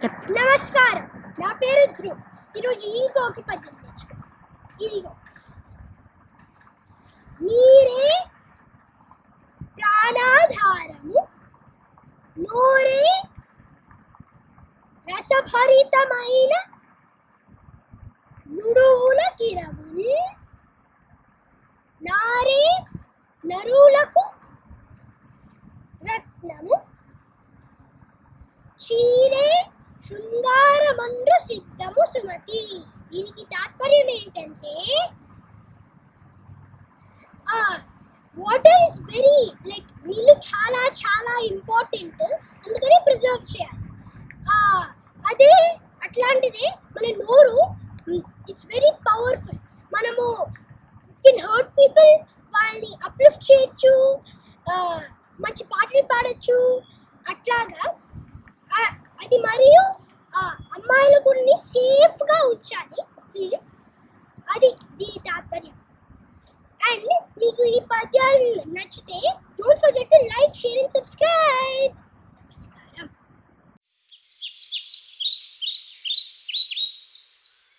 నమస్కారం. నా పేరు ధ్రువ్. ఈరోజు ఇంకొక పద్యం నేర్చుకో ఇదిగో. నీరే ప్రాణాధారము నోరే రసభరితమైన నుడువుల కిరవుల్ నారే నరులకు రత్నము చీరే శృంగారమండ్రు సిద్ధము సుమతి. దీనికి తాత్పర్యం ఏంటంటే వాటర్ ఇస్ వెరీ లైక్ నీళ్ళు చాలా చాలా ఇంపార్టెంట్ అందుకని ప్రిజర్వ్ చేయాలి. అదే అట్లాంటిదే మన నోరు ఇట్స్ వెరీ పవర్ఫుల్ మనము కెన్ హర్ట్ పీపుల్ వాళ్ళని అప్లిఫ్ట్ చేయొచ్చు మంచి పాటలు పాడచ్చు అట్లాగా. అది మరియు అమ్మాయిల కొన్ని సేఫ్గా ఉంచాలి. అది దీని తాత్పర్యం. అండ్ మీకు ఈ పద్యాలు నచ్చితే డోంట్ ఫర్గెట్ టు